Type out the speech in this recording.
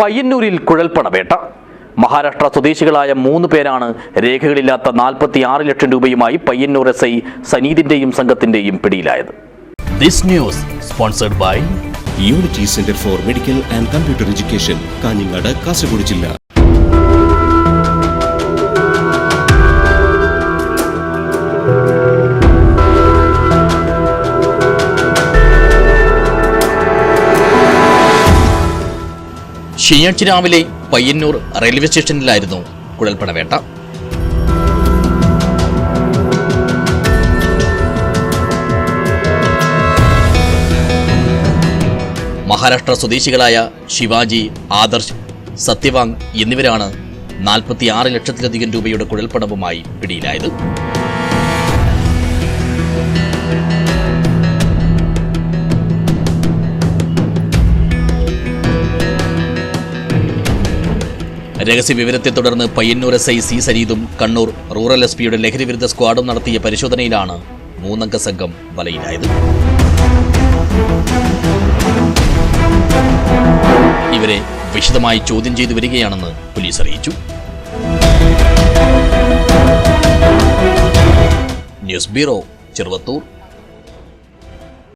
പയ്യന്നൂരിൽ കുഴൽപ്പണവേട്ട. മഹാരാഷ്ട്ര സ്വദേശികളായ മൂന്ന് പേരാണ് രേഖകളില്ലാത്ത നാൽപ്പത്തി ആറ് ലക്ഷം രൂപയുമായി പയ്യന്നൂർ എസ് ഐ സനീതിന്റെയും സംഘത്തിന്റെയും പിടിയിലായത്. This news sponsored by unity centre for medical and computer education Kanhangad Kasaragod ജില്ല. ശനിയാഴ്ച രാവിലെ പയ്യന്നൂർ റെയിൽവേ സ്റ്റേഷനിലായിരുന്നു കുഴൽപ്പണവേട്ട. മഹാരാഷ്ട്ര സ്വദേശികളായ ശിവാജി ആദർശ് സത്യവാങ് എന്നിവരാണ് നാൽപ്പത്തിയാറ് ലക്ഷത്തിലധികം രൂപയുടെ കുഴൽപ്പണവുമായി പിടിയിലായത്. രഹസ്യ വിവരത്തെ തുടർന്ന് പയ്യന്നൂർ എസ് ഐ സി സരീദും കണ്ണൂർ റൂറൽ എസ് പിയുടെ ലഹരിവിരുദ്ധ സ്ക്വാഡും നടത്തിയ പരിശോധനയിലാണ് മൂന്നംഗ സംഘം വലയിലായത്. ഇവരെ വിശദമായി ചോദ്യം ചെയ്തു വരികയാണെന്ന് പോലീസ് അറിയിച്ചു. News bureau Cheruvathur.